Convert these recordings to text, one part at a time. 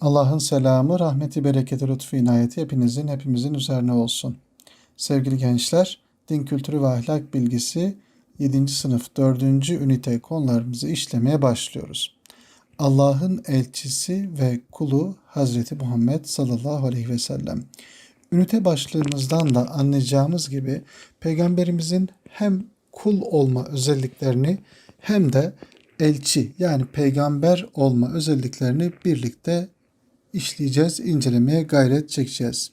Allah'ın selamı, rahmeti, bereketi, lütfu, inayeti hepinizin, hepimizin üzerine olsun. Sevgili gençler, din kültürü ve ahlak bilgisi 7. sınıf 4. ünite konularımızı işlemeye başlıyoruz. Allah'ın elçisi ve kulu Hazreti Muhammed sallallahu aleyhi ve sellem. Ünite başlığımızdan da anlayacağımız gibi peygamberimizin hem kul olma özelliklerini hem de elçi yani peygamber olma özelliklerini birlikte işleyeceğiz, incelemeye gayret çekeceğiz.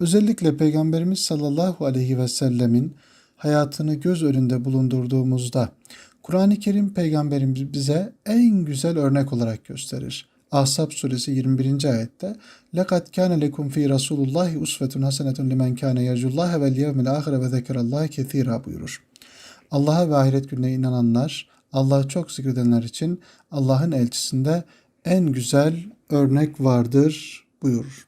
Özellikle Peygamberimiz sallallahu aleyhi ve sellemin hayatını göz önünde bulundurduğumuzda Kur'an-ı Kerim Peygamberimiz bize en güzel örnek olarak gösterir. Ahzab suresi 21. ayette لَقَدْ كَانَ لَكُمْ ف۪ي رَسُولُ اللّٰهِ اُسْوَةٌ حَسَنَةٌ لِمَنْ كَانَ يَرْجُ اللّٰهَ وَالْيَوْمِ الْآخِرَ وَذَكَرَ اللّٰهِ كَثِيرًا buyurur. Allah'a ve ahiret gününe inananlar, Allah'ı çok zikredenler için Allah'ın elçisinde en güzel örnek vardır buyurur.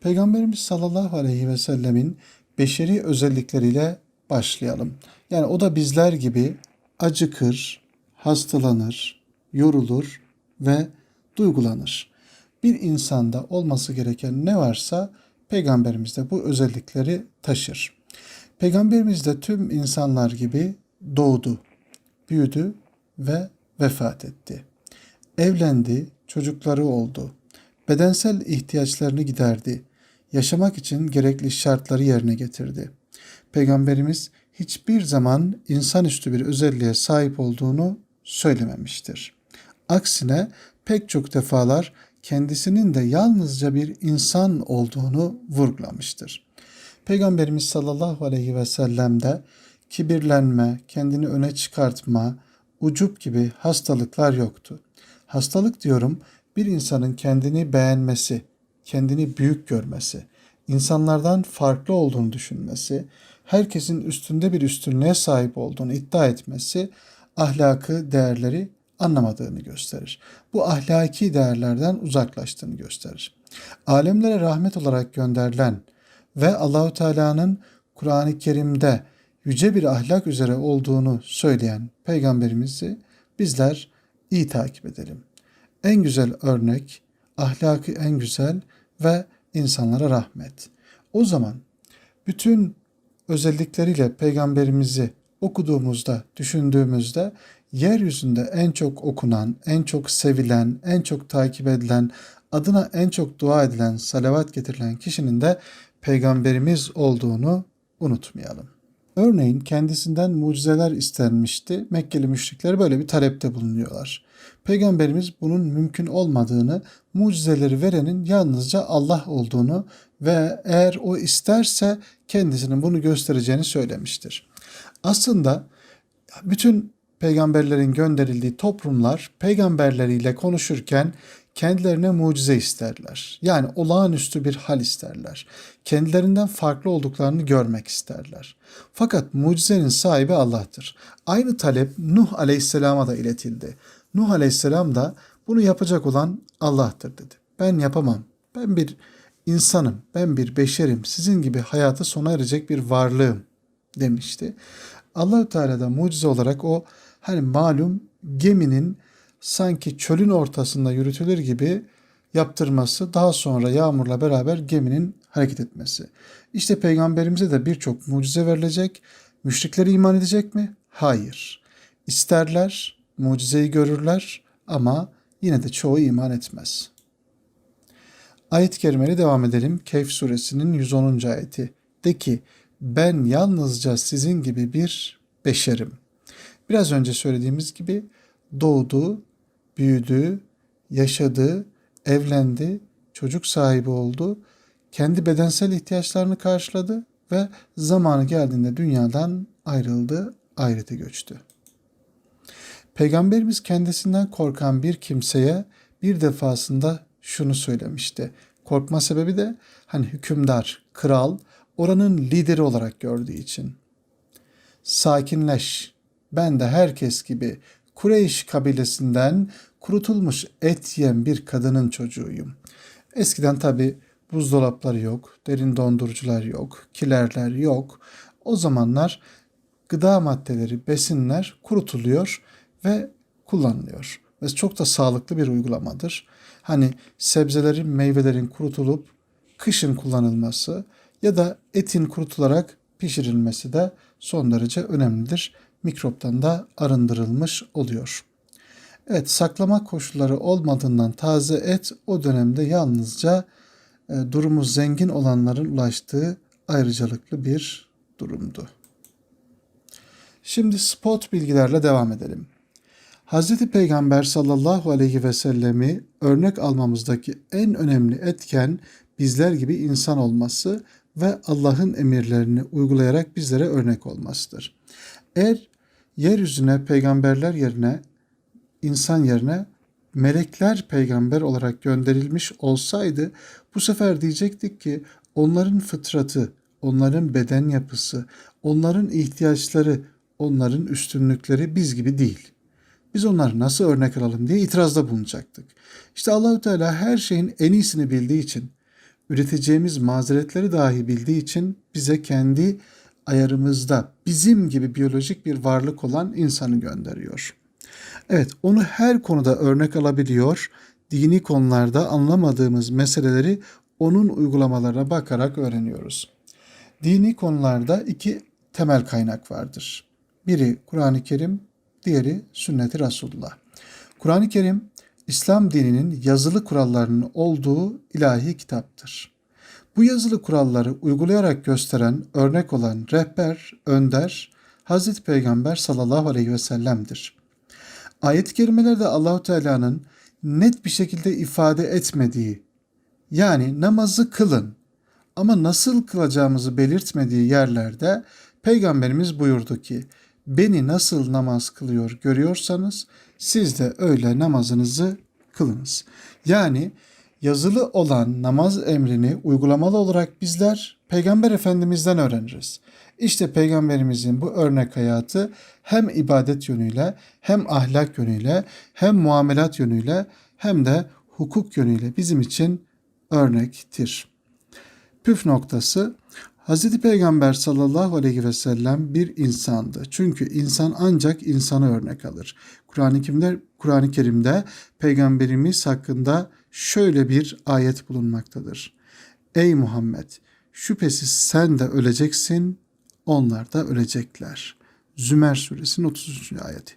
Peygamberimiz sallallahu aleyhi ve sellemin beşeri özellikleriyle başlayalım. Yani o da bizler gibi acıkır, hastalanır, yorulur ve duygulanır. Bir insanda olması gereken ne varsa peygamberimiz de bu özellikleri taşır. Peygamberimiz de tüm insanlar gibi doğdu, büyüdü ve vefat etti. Evlendi, çocukları oldu. Bedensel ihtiyaçlarını giderdi. Yaşamak için gerekli şartları yerine getirdi. Peygamberimiz hiçbir zaman insanüstü bir özelliğe sahip olduğunu söylememiştir. Aksine pek çok defalar kendisinin de yalnızca bir insan olduğunu vurgulamıştır. Peygamberimiz sallallahu aleyhi ve sellem'de kibirlenme, kendini öne çıkartma, ucup gibi hastalıklar yoktu. Hastalık diyorum bir insanın kendini beğenmesi, kendini büyük görmesi, insanlardan farklı olduğunu düşünmesi, herkesin üstünde bir üstünlüğe sahip olduğunu iddia etmesi ahlakı, değerleri anlamadığını gösterir. Bu ahlaki değerlerden uzaklaştığını gösterir. Alemlere rahmet olarak gönderilen ve Allahu Teala'nın Kur'an-ı Kerim'de yüce bir ahlak üzere olduğunu söyleyen peygamberimizi bizler iyi takip edelim. En güzel örnek, ahlakı en güzel ve insanlara rahmet. O zaman bütün özellikleriyle peygamberimizi okuduğumuzda, düşündüğümüzde yeryüzünde en çok okunan, en çok sevilen, en çok takip edilen, adına en çok dua edilen, salavat getirilen kişinin de peygamberimiz olduğunu unutmayalım. Örneğin kendisinden mucizeler istenmişti. Mekkeli müşrikler böyle bir talepte bulunuyorlar. Peygamberimiz bunun mümkün olmadığını, mucizeleri verenin yalnızca Allah olduğunu ve eğer o isterse kendisinin bunu göstereceğini söylemiştir. Aslında bütün peygamberlerin gönderildiği toplumlar peygamberleriyle konuşurken kendilerine mucize isterler. Yani olağanüstü bir hal isterler. Kendilerinden farklı olduklarını görmek isterler. Fakat mucizenin sahibi Allah'tır. Aynı talep Nuh Aleyhisselam'a da iletildi. Nuh Aleyhisselam da bunu yapacak olan Allah'tır dedi. Ben yapamam. Ben bir insanım, ben bir beşerim. Sizin gibi hayatı sona erecek bir varlığım demişti. Allahü Teala da mucize olarak o hani malum geminin sanki çölün ortasında yürütülür gibi yaptırması, daha sonra yağmurla beraber geminin hareket etmesi. İşte peygamberimize de birçok mucize verilecek. Müşrikleri iman edecek mi? Hayır. İsterler, mucizeyi görürler ama yine de çoğu iman etmez. Ayet-i kerimeli devam edelim. Kehf suresinin 110. ayeti. De ki ben yalnızca sizin gibi bir beşerim. Biraz önce söylediğimiz gibi doğdu, büyüdü, yaşadı, evlendi, çocuk sahibi oldu, kendi bedensel ihtiyaçlarını karşıladı ve zamanı geldiğinde dünyadan ayrıldı, ahirete göçtü. Peygamberimiz kendisinden korkan bir kimseye bir defasında şunu söylemişti. Korkma sebebi de hani hükümdar, kral, oranın lideri olarak gördüğü için. Sakinleş, ben de herkes gibi Kureyş kabilesinden kurutulmuş et yiyen bir kadının çocuğuyum. Eskiden tabi buzdolapları yok, derin dondurucular yok, kilerler yok. O zamanlar gıda maddeleri, besinler kurutuluyor ve kullanılıyor. ve çok da sağlıklı bir uygulamadır. Hani sebzelerin, meyvelerin kurutulup kışın kullanılması ya da etin kurutularak pişirilmesi de son derece önemlidir. Mikroptan da arındırılmış oluyor. Evet, saklama koşulları olmadığından taze et o dönemde yalnızca e, durumu zengin olanların ulaştığı ayrıcalıklı bir durumdu. Şimdi spot bilgilerle devam edelim. Hz. Peygamber sallallahu aleyhi ve sellemi örnek almamızdaki en önemli etken bizler gibi insan olması ve Allah'ın emirlerini uygulayarak bizlere örnek olmasıdır. Eğer yeryüzüne peygamberler yerine insan yerine melekler peygamber olarak gönderilmiş olsaydı bu sefer diyecektik ki onların fıtratı, onların beden yapısı, onların ihtiyaçları, onların üstünlükleri biz gibi değil. Biz onları nasıl örnek alalım diye itirazda bulunacaktık. İşte Allahü Teala her şeyin en iyisini bildiği için, üreteceğimiz mazeretleri dahi bildiği için bize kendi ayarımızda bizim gibi biyolojik bir varlık olan insanı gönderiyor. Evet, onu her konuda örnek alabiliyor. Dini konularda anlamadığımız meseleleri onun uygulamalarına bakarak öğreniyoruz. Dini konularda iki temel kaynak vardır. Biri Kur'an-ı Kerim, diğeri Sünnet-i Resulullah. Kur'an-ı Kerim, İslam dininin yazılı kurallarının olduğu ilahi kitaptır. Bu yazılı kuralları uygulayarak gösteren, örnek olan rehber, önder, Hazreti Peygamber sallallahu aleyhi ve sellem'dir. Ayet-i kerimelerde Allahu Teala'nın net bir şekilde ifade etmediği, yani namazı kılın ama nasıl kılacağımızı belirtmediği yerlerde Peygamberimiz buyurdu ki, beni nasıl namaz kılıyor görüyorsanız siz de öyle namazınızı kılınız. Yani yazılı olan namaz emrini uygulamalı olarak bizler Peygamber Efendimiz'den öğreniriz. İşte Peygamberimizin bu örnek hayatı hem ibadet yönüyle hem ahlak yönüyle hem muamelat yönüyle hem de hukuk yönüyle bizim için örnektir. Püf noktası Hz. Peygamber sallallahu aleyhi ve sellem bir insandı. Çünkü insan ancak insana örnek alır. Kur'an-ı Kerim'de, Kur'an-ı Kerim'de peygamberimiz hakkında şöyle bir ayet bulunmaktadır. Ey Muhammed şüphesiz sen de öleceksin, onlar da ölecekler. Zümer suresinin 33. ayeti.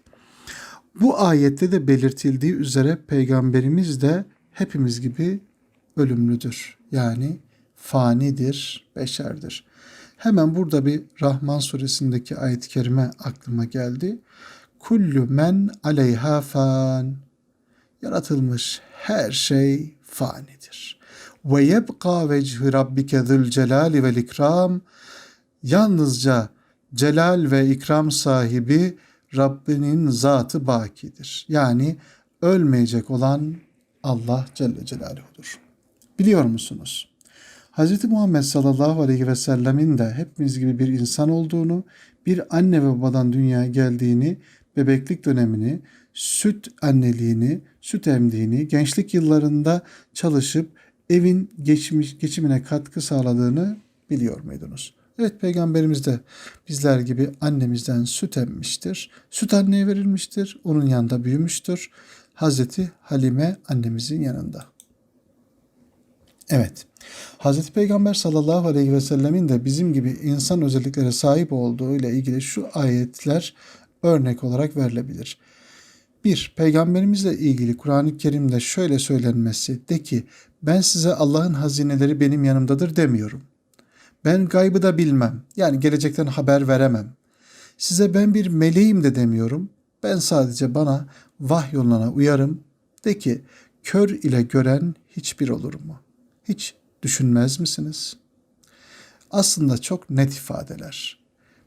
Bu ayette de belirtildiği üzere peygamberimiz de hepimiz gibi ölümlüdür. Yani fanidir, beşerdir. Hemen burada bir Rahman suresindeki ayet-i kerime aklıma geldi. Kullu men aleyha fan. Yaratılmış her şey fanidir. Ve yebqa vechü rabbike zül celali vel ikram. Yalnızca celal ve ikram sahibi Rabbinin zatı bakidir. Yani ölmeyecek olan Allah Celle Celaluhu'dur. Biliyor musunuz? Hz. Muhammed sallallahu aleyhi ve sellemin de hepimiz gibi bir insan olduğunu, bir anne ve babadan dünyaya geldiğini, bebeklik dönemini, süt anneliğini, süt emdiğini, gençlik yıllarında çalışıp evin geçmiş, geçimine katkı sağladığını biliyor muydunuz? Evet peygamberimiz de bizler gibi annemizden süt emmiştir. Süt anneye verilmiştir. Onun yanında büyümüştür. Hazreti Halime annemizin yanında. Evet. Hazreti Peygamber sallallahu aleyhi ve sellemin de bizim gibi insan özelliklere sahip olduğu ile ilgili şu ayetler örnek olarak verilebilir. Bir, peygamberimizle ilgili Kur'an-ı Kerim'de şöyle söylenmesi de ki ben size Allah'ın hazineleri benim yanımdadır demiyorum. Ben gaybı da bilmem. Yani gelecekten haber veremem. Size ben bir meleğim de demiyorum. Ben sadece bana vahyoluna uyarım. De ki kör ile gören hiçbir olur mu? Hiç düşünmez misiniz? Aslında çok net ifadeler.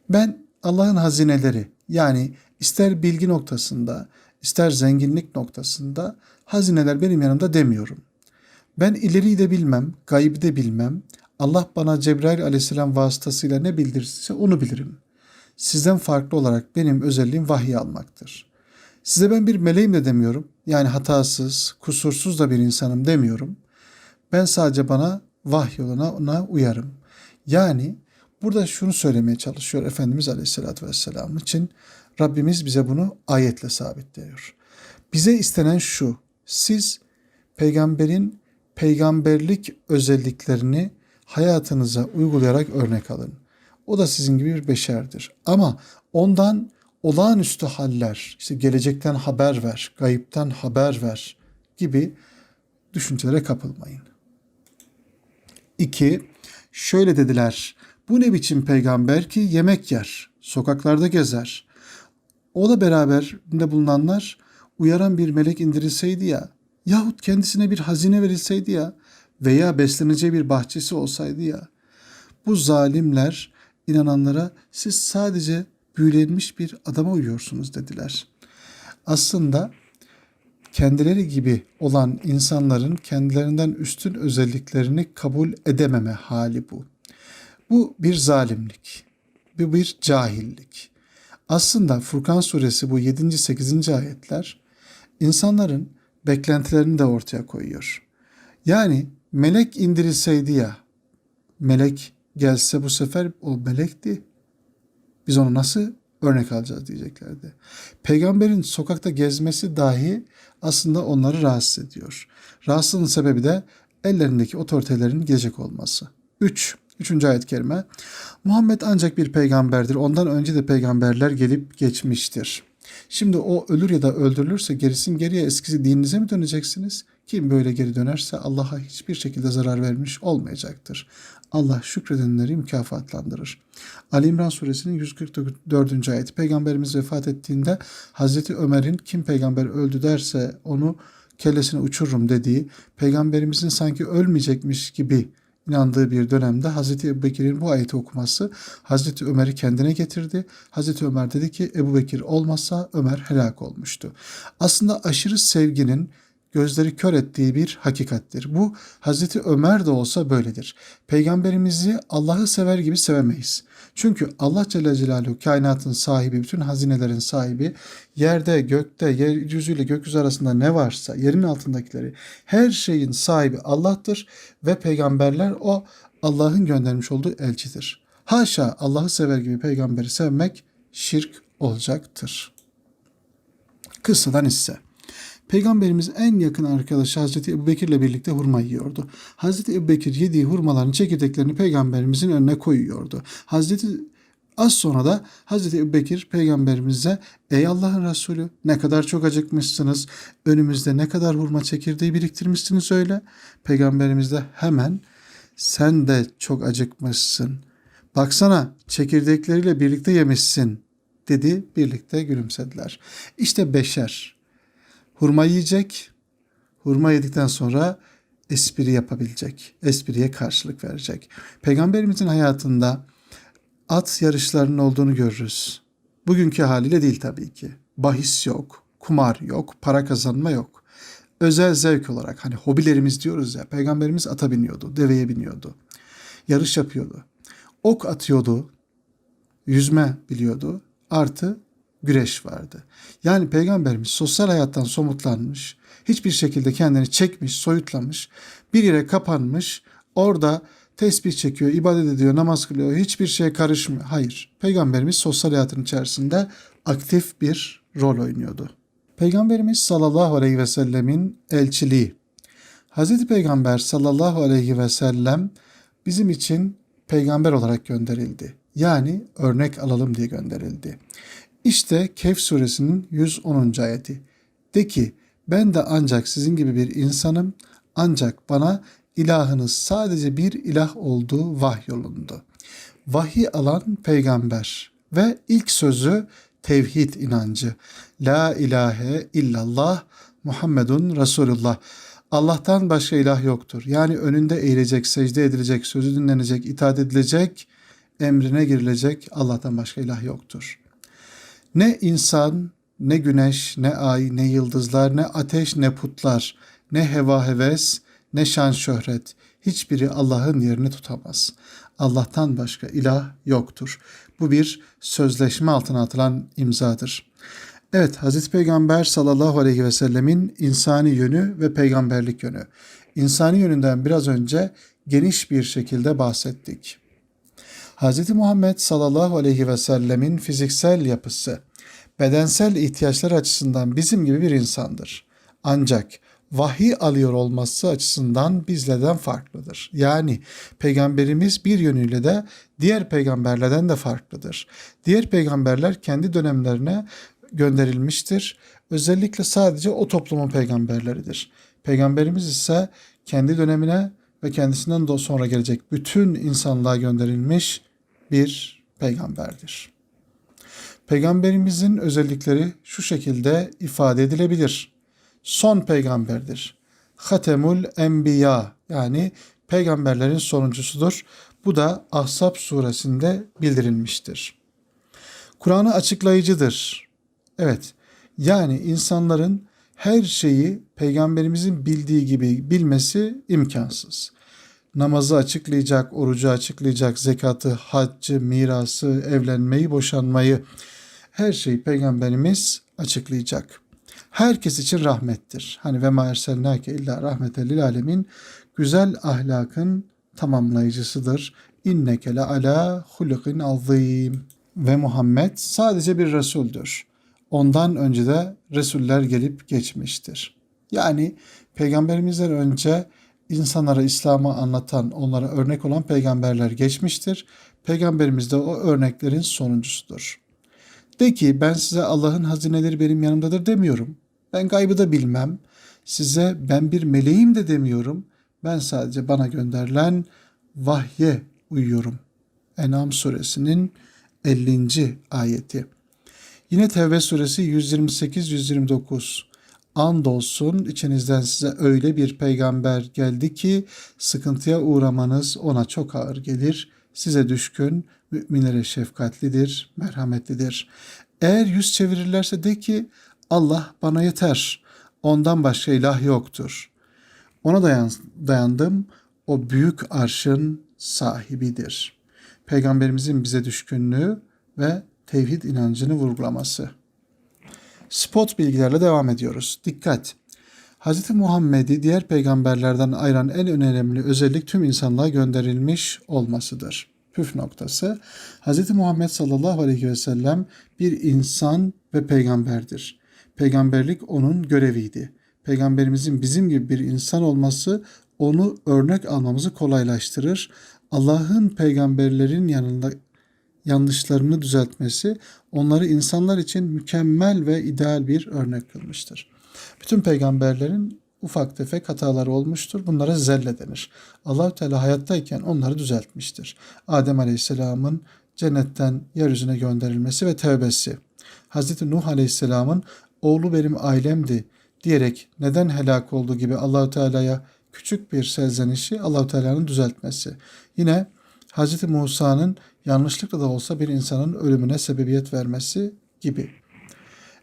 Ben Allah'ın hazineleri yani ister bilgi noktasında, ister zenginlik noktasında hazineler benim yanımda demiyorum. Ben ileriyi de bilmem, gaybı de bilmem. Allah bana Cebrail aleyhisselam vasıtasıyla ne bildirirse onu bilirim. Sizden farklı olarak benim özelliğim vahiy almaktır. Size ben bir meleğim de demiyorum. Yani hatasız, kusursuz da bir insanım demiyorum. Ben sadece bana vahyoluna ona uyarım. Yani burada şunu söylemeye çalışıyor Efendimiz Aleyhisselatü Vesselam için Rabbimiz bize bunu ayetle sabitliyor. Bize istenen şu. Siz peygamberin peygamberlik özelliklerini hayatınıza uygulayarak örnek alın. O da sizin gibi bir beşerdir. Ama ondan olağanüstü haller, işte gelecekten haber ver, gayipten haber ver gibi düşüncelere kapılmayın. İki, şöyle dediler. Bu ne biçim peygamber ki yemek yer, sokaklarda gezer. O da beraberinde bulunanlar uyaran bir melek indirilseydi ya, yahut kendisine bir hazine verilseydi ya veya besleneceği bir bahçesi olsaydı ya. Bu zalimler inananlara siz sadece büyülenmiş bir adama uyuyorsunuz dediler. Aslında kendileri gibi olan insanların kendilerinden üstün özelliklerini kabul edememe hali bu. Bu bir zalimlik. Bu bir cahillik. Aslında Furkan suresi bu 7. 8. ayetler insanların beklentilerini de ortaya koyuyor. Yani melek indirilseydi ya, melek gelse bu sefer o melekti. Biz onu nasıl örnek alacağız diyeceklerdi. Peygamberin sokakta gezmesi dahi aslında onları rahatsız ediyor. Rahatsızlığın sebebi de ellerindeki otoritelerin gelecek olması. 3. Üçüncü ayet-i kerime. Muhammed ancak bir peygamberdir. Ondan önce de peygamberler gelip geçmiştir. Şimdi o ölür ya da öldürülürse gerisin geriye eskisi dininize mi döneceksiniz? Kim böyle geri dönerse Allah'a hiçbir şekilde zarar vermiş olmayacaktır. Allah şükredenleri mükafatlandırır. Ali İmran suresinin 144. ayeti Peygamberimiz vefat ettiğinde Hazreti Ömer'in kim peygamber öldü derse onu kellesine uçururum dediği, peygamberimizin sanki ölmeyecekmiş gibi inandığı bir dönemde Hazreti Ebu Bekir'in bu ayeti okuması Hazreti Ömer'i kendine getirdi. Hazreti Ömer dedi ki Ebu Bekir olmazsa Ömer helak olmuştu. Aslında aşırı sevginin gözleri kör ettiği bir hakikattir. Bu Hazreti Ömer de olsa böyledir. Peygamberimizi Allah'ı sever gibi sevemeyiz. Çünkü Allah Celle Celaluhu kainatın sahibi, bütün hazinelerin sahibi, yerde, gökte, yeryüzüyle gökyüzü arasında ne varsa, yerin altındakileri, her şeyin sahibi Allah'tır ve peygamberler o Allah'ın göndermiş olduğu elçidir. Haşa Allah'ı sever gibi peygamberi sevmek şirk olacaktır. Kıssadan ise Peygamberimiz en yakın arkadaşı Hazreti Ebu Bekir'le birlikte hurma yiyordu. Hazreti Ebu Bekir yediği hurmaların çekirdeklerini peygamberimizin önüne koyuyordu. Hazreti Az sonra da Hazreti Ebu Bekir peygamberimize ey Allah'ın Resulü ne kadar çok acıkmışsınız önümüzde ne kadar hurma çekirdeği biriktirmişsiniz öyle. Peygamberimiz de hemen sen de çok acıkmışsın. Baksana çekirdekleriyle birlikte yemişsin dedi birlikte gülümsediler. İşte beşer hurma yiyecek. Hurma yedikten sonra espri yapabilecek. Espriye karşılık verecek. Peygamberimizin hayatında at yarışlarının olduğunu görürüz. Bugünkü haliyle değil tabii ki. Bahis yok, kumar yok, para kazanma yok. Özel zevk olarak hani hobilerimiz diyoruz ya. Peygamberimiz ata biniyordu, deveye biniyordu. Yarış yapıyordu. Ok atıyordu, yüzme biliyordu. Artı güreş vardı. Yani peygamberimiz sosyal hayattan somutlanmış, hiçbir şekilde kendini çekmiş, soyutlamış, bir yere kapanmış, orada tesbih çekiyor, ibadet ediyor, namaz kılıyor, hiçbir şeye karışmıyor. Hayır, peygamberimiz sosyal hayatın içerisinde aktif bir rol oynuyordu. Peygamberimiz sallallahu aleyhi ve sellemin elçiliği. Hazreti Peygamber sallallahu aleyhi ve sellem bizim için peygamber olarak gönderildi. Yani örnek alalım diye gönderildi. İşte Kehf suresinin 110. ayeti. De ki ben de ancak sizin gibi bir insanım ancak bana ilahınız sadece bir ilah olduğu vahyolundu. Vahiy alan peygamber ve ilk sözü tevhid inancı. La ilahe illallah Muhammedun Resulullah. Allah'tan başka ilah yoktur. Yani önünde eğilecek, secde edilecek, sözü dinlenecek, itaat edilecek, emrine girilecek Allah'tan başka ilah yoktur. Ne insan, ne güneş, ne ay, ne yıldızlar, ne ateş, ne putlar, ne heva heves, ne şan şöhret hiçbiri Allah'ın yerini tutamaz. Allah'tan başka ilah yoktur. Bu bir sözleşme altına atılan imzadır. Evet Hazreti Peygamber sallallahu aleyhi ve sellemin insani yönü ve peygamberlik yönü. İnsani yönünden biraz önce geniş bir şekilde bahsettik. Hz. Muhammed sallallahu aleyhi ve sellemin fiziksel yapısı, bedensel ihtiyaçları açısından bizim gibi bir insandır. Ancak vahiy alıyor olması açısından bizlerden farklıdır. Yani peygamberimiz bir yönüyle de diğer peygamberlerden de farklıdır. Diğer peygamberler kendi dönemlerine gönderilmiştir. Özellikle sadece o toplumun peygamberleridir. Peygamberimiz ise kendi dönemine ve kendisinden de sonra gelecek bütün insanlığa gönderilmiş bir peygamberdir. Peygamberimizin özellikleri şu şekilde ifade edilebilir. Son peygamberdir. Hatemul Enbiya yani peygamberlerin sonuncusudur. Bu da Ahzab suresinde bildirilmiştir. Kur'an'ı açıklayıcıdır. Evet, yani insanların her şeyi peygamberimizin bildiği gibi bilmesi imkansız. Namazı açıklayacak, orucu açıklayacak, zekatı, haccı, mirası, evlenmeyi, boşanmayı her şeyi peygamberimiz açıklayacak. Herkes için rahmettir. Hani ve ma erselnake illa rahmeten lil alemin güzel ahlakın tamamlayıcısıdır. İnneke le ala hulukin azim. Ve Muhammed sadece bir Resul'dür. Ondan önce de Resuller gelip geçmiştir. Yani peygamberimizden önce insanlara İslam'ı anlatan, onlara örnek olan peygamberler geçmiştir. Peygamberimiz de o örneklerin sonuncusudur. De ki ben size Allah'ın hazineleri benim yanımdadır demiyorum. Ben gaybı da bilmem. Size ben bir meleğim de demiyorum. Ben sadece bana gönderilen vahye uyuyorum. En'am suresinin 50. ayeti. Yine Tevbe suresi 128-129. Andolsun içinizden size öyle bir peygamber geldi ki sıkıntıya uğramanız ona çok ağır gelir. Size düşkün, müminlere şefkatlidir, merhametlidir. Eğer yüz çevirirlerse de ki Allah bana yeter. Ondan başka ilah yoktur. Ona dayan, dayandım. O büyük arşın sahibidir. Peygamberimizin bize düşkünlüğü ve tevhid inancını vurgulaması. Spot bilgilerle devam ediyoruz. Dikkat! Hz. Muhammed'i diğer peygamberlerden ayıran en önemli özellik tüm insanlığa gönderilmiş olmasıdır. Püf noktası Hz. Muhammed sallallahu aleyhi ve sellem bir insan ve peygamberdir. Peygamberlik onun göreviydi. Peygamberimizin bizim gibi bir insan olması onu örnek almamızı kolaylaştırır. Allah'ın peygamberlerin yanında yanlışlarını düzeltmesi onları insanlar için mükemmel ve ideal bir örnek kılmıştır. Bütün peygamberlerin ufak tefek hataları olmuştur. Bunlara zelle denir. Allahü Teala hayattayken onları düzeltmiştir. Adem Aleyhisselam'ın cennetten yeryüzüne gönderilmesi ve tevbesi. Hazreti Nuh Aleyhisselam'ın oğlu benim ailemdi diyerek neden helak olduğu gibi Allahü Teala'ya küçük bir serzenişi Allahü Teala'nın düzeltmesi. Yine Hz. Musa'nın yanlışlıkla da olsa bir insanın ölümüne sebebiyet vermesi gibi.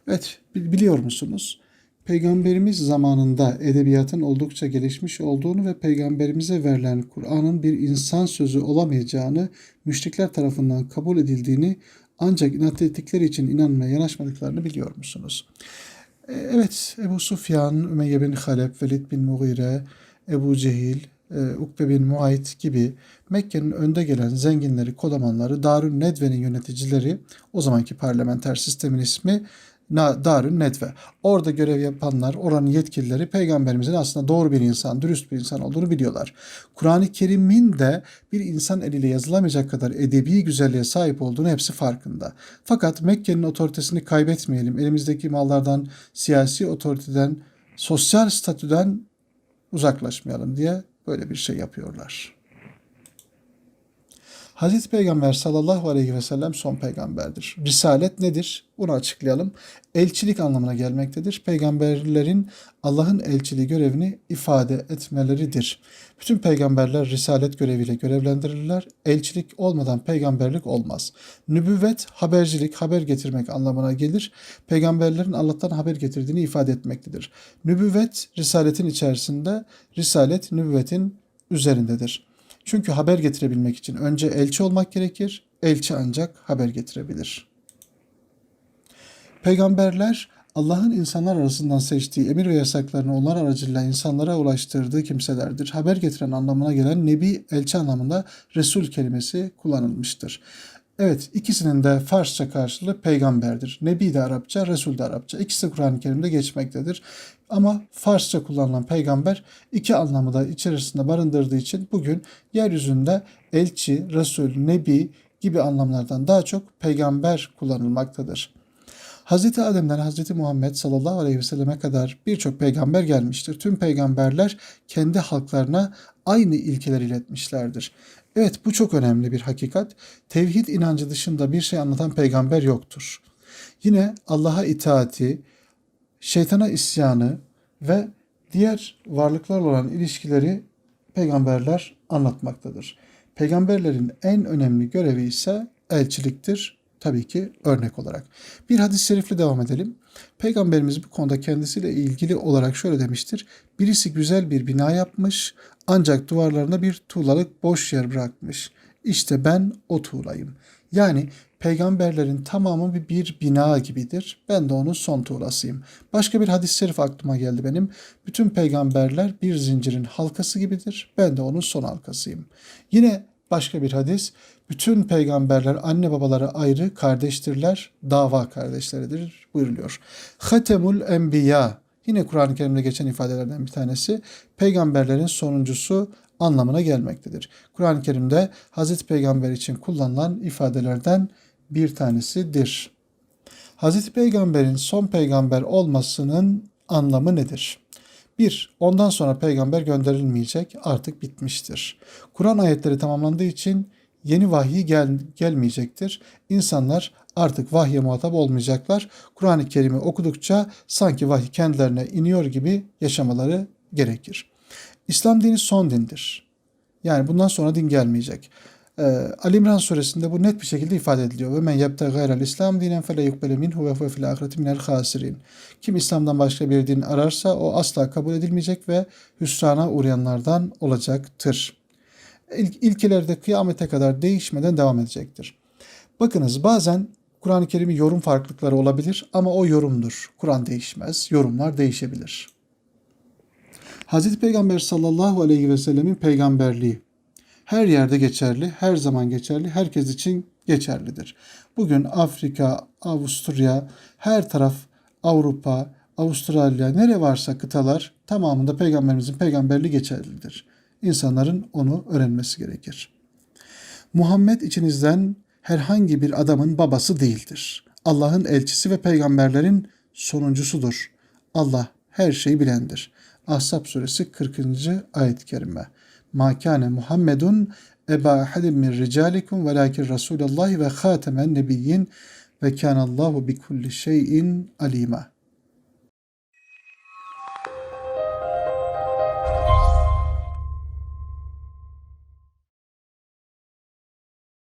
Evet biliyor musunuz? Peygamberimiz zamanında edebiyatın oldukça gelişmiş olduğunu ve peygamberimize verilen Kur'an'ın bir insan sözü olamayacağını müşrikler tarafından kabul edildiğini ancak inat ettikleri için inanmaya yanaşmadıklarını biliyor musunuz? E, evet Ebu Sufyan, Ümeyye bin Halep, Velid bin Mughire, Ebu Cehil, e, Ukbe bin Muayit gibi Mekke'nin önde gelen zenginleri, kodamanları, Darün Nedve'nin yöneticileri, o zamanki parlamenter sistemin ismi Darün Nedve. Orada görev yapanlar, oranın yetkilileri peygamberimizin aslında doğru bir insan, dürüst bir insan olduğunu biliyorlar. Kur'an-ı Kerim'in de bir insan eliyle yazılamayacak kadar edebi güzelliğe sahip olduğunu hepsi farkında. Fakat Mekke'nin otoritesini kaybetmeyelim. Elimizdeki mallardan, siyasi otoriteden, sosyal statüden uzaklaşmayalım diye böyle bir şey yapıyorlar. Hazreti Peygamber sallallahu aleyhi ve sellem son peygamberdir. Risalet nedir? Bunu açıklayalım. Elçilik anlamına gelmektedir. Peygamberlerin Allah'ın elçiliği görevini ifade etmeleridir. Bütün peygamberler risalet göreviyle görevlendirilirler. Elçilik olmadan peygamberlik olmaz. Nübüvvet habercilik, haber getirmek anlamına gelir. Peygamberlerin Allah'tan haber getirdiğini ifade etmektedir. Nübüvvet risaletin içerisinde, risalet nübüvvetin üzerindedir. Çünkü haber getirebilmek için önce elçi olmak gerekir. Elçi ancak haber getirebilir. Peygamberler Allah'ın insanlar arasından seçtiği emir ve yasaklarını onlar aracılığıyla insanlara ulaştırdığı kimselerdir. Haber getiren anlamına gelen nebi elçi anlamında Resul kelimesi kullanılmıştır. Evet ikisinin de Farsça karşılığı peygamberdir. Nebi de Arapça, Resul de Arapça. İkisi Kur'an-ı Kerim'de geçmektedir. Ama Farsça kullanılan peygamber iki anlamı da içerisinde barındırdığı için bugün yeryüzünde elçi, Resul, Nebi gibi anlamlardan daha çok peygamber kullanılmaktadır. Hz. Adem'den Hz. Muhammed sallallahu aleyhi ve selleme kadar birçok peygamber gelmiştir. Tüm peygamberler kendi halklarına aynı ilkeler iletmişlerdir. Evet bu çok önemli bir hakikat. Tevhid inancı dışında bir şey anlatan peygamber yoktur. Yine Allah'a itaati, şeytana isyanı ve diğer varlıklarla olan ilişkileri peygamberler anlatmaktadır. Peygamberlerin en önemli görevi ise elçiliktir. Tabii ki örnek olarak. Bir hadis-i şerifle devam edelim. Peygamberimiz bu konuda kendisiyle ilgili olarak şöyle demiştir. Birisi güzel bir bina yapmış ancak duvarlarına bir tuğlalık boş yer bırakmış. İşte ben o tuğlayım. Yani peygamberlerin tamamı bir, bir bina gibidir. Ben de onun son tuğlasıyım. Başka bir hadis-i şerif aklıma geldi benim. Bütün peygamberler bir zincirin halkası gibidir. Ben de onun son halkasıyım. Yine başka bir hadis. Bütün peygamberler anne babaları ayrı kardeştirler, dava kardeşleridir buyuruluyor. Hatemul Enbiya yine Kur'an-ı Kerim'de geçen ifadelerden bir tanesi peygamberlerin sonuncusu anlamına gelmektedir. Kur'an-ı Kerim'de Hazreti Peygamber için kullanılan ifadelerden bir tanesidir. Hazreti Peygamber'in son peygamber olmasının anlamı nedir? 1. Ondan sonra peygamber gönderilmeyecek, artık bitmiştir. Kur'an ayetleri tamamlandığı için yeni vahiy gel, gelmeyecektir. İnsanlar artık vahye muhatap olmayacaklar. Kur'an-ı Kerim'i okudukça sanki vahiy kendilerine iniyor gibi yaşamaları gerekir. İslam dini son dindir. Yani bundan sonra din gelmeyecek. Ee, Ali İmran suresinde bu net bir şekilde ifade ediliyor. Ve men yebte gayrel İslam dinen fele yukbele minhu ve huve fil ahireti minel hasirin. Kim İslam'dan başka bir din ararsa o asla kabul edilmeyecek ve hüsrana uğrayanlardan olacaktır. İlk, ilkeler de kıyamete kadar değişmeden devam edecektir. Bakınız bazen Kur'an-ı Kerim'in yorum farklılıkları olabilir ama o yorumdur. Kur'an değişmez, yorumlar değişebilir. Hz. Peygamber sallallahu aleyhi ve sellemin peygamberliği her yerde geçerli, her zaman geçerli, herkes için geçerlidir. Bugün Afrika, Avusturya, her taraf Avrupa, Avustralya, nere varsa kıtalar tamamında peygamberimizin peygamberliği geçerlidir. İnsanların onu öğrenmesi gerekir. Muhammed içinizden herhangi bir adamın babası değildir. Allah'ın elçisi ve peygamberlerin sonuncusudur. Allah her şeyi bilendir. Ahzab suresi 40. ayet-i kerime. Ma kâne Muhammedun eba ahadin min ricalikum velakin Resulallah ve hatemen nebiyyin ve kânallahu bi kulli şeyin alima.